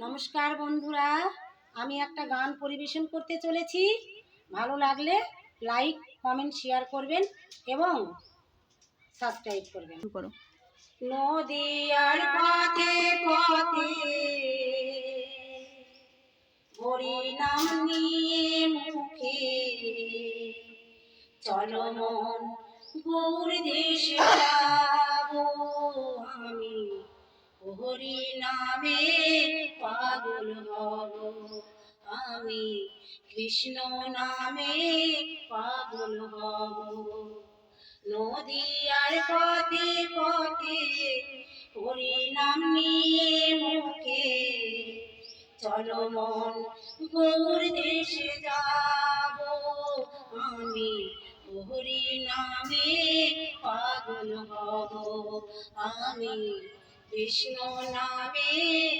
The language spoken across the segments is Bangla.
নমস্কার বন্ধুরা আমি একটা গান পরিবেশন করতে চলেছি। ভালো লাগলে লাইক কমেন্ট শেয়ার করবেন এবং সাবস্ক্রাইব করবেন। করো। নদিয়ার পথে পথে হরি নাম নিয়ে মুখে চলো মন গৌর দেশে যাব আমি। হরি নামে পাগল হব। আমি কৃষ্ণ নামে পাগল হব। নদিয়ার পথে পথে হরি নাম নিয়ে মুখে চলো মন, গৌর দেশে যাব। আমি হরি নামে পাগল হব। আমি কৃষ্ণ নামে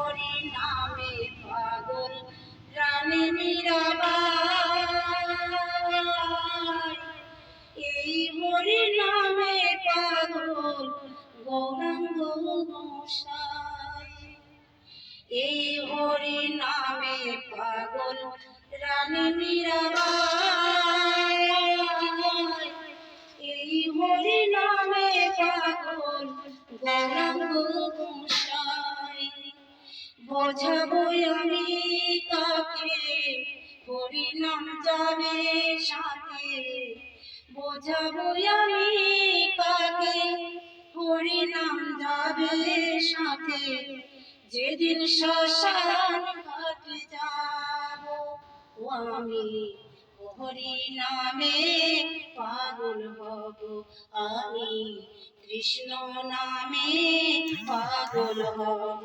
হরি নামে পাগল, রানী এই হরি নামে পাগল, গৌরাঙ্গ এই হরি নামে পাগল, রানী মীরাবাই। বোঝাবো আমি কাকে হরি নাম যাবে সাথে। বোঝাবো আমি কাকে হরি নাম যাবে সাথে। যেদিন শ্মশান ঘাটে যাব, ও আমি হরি নামে পাগল হব। আমি কৃষ্ণ নামে পাগল হব।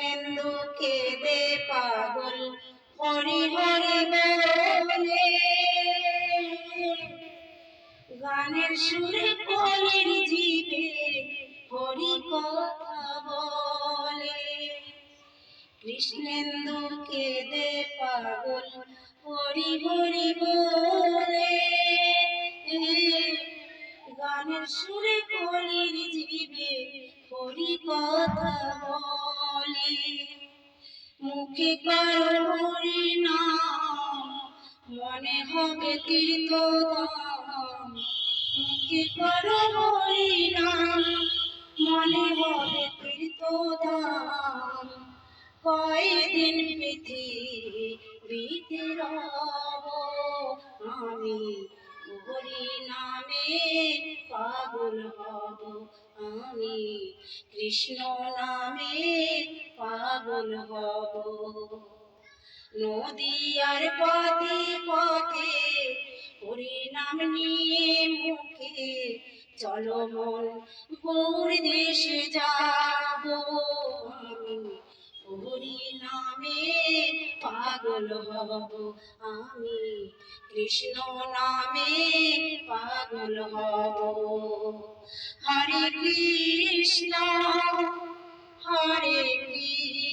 কৃষ্ণেন্দু কেঁদে পাগল, হরি হরি বলে। গানের সুরে কলের জিবে হরি কথা বলে। কৃষ্ণেন্দু কেঁদে পাগল, হরি হরি বলে। মুখে কর হরি নাম মনে হবে তীর্থ মুখে কর হরি নাম মনে হবে তীর্থ ধাম কয়দিন পৃথিবীতে রব, আমি হরি নামে পাগল হব, আমি কৃষ্ণ পাগল হব নদিয়ার পথে পথে নাম নিয়ে মুখে চলো মন গৌর দেশে যাব। আমি নামে পাগল হব আমি, কৃষ্ণ নামে পাগল হব। হরে কৃষ্ণ, হরে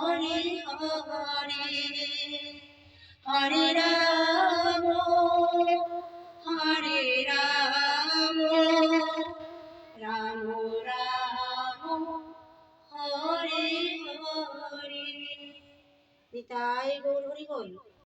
হরে হরে হরে রাম হরে রাম রাম রাম হরে হরে। নিতাই গৌর হরি বল।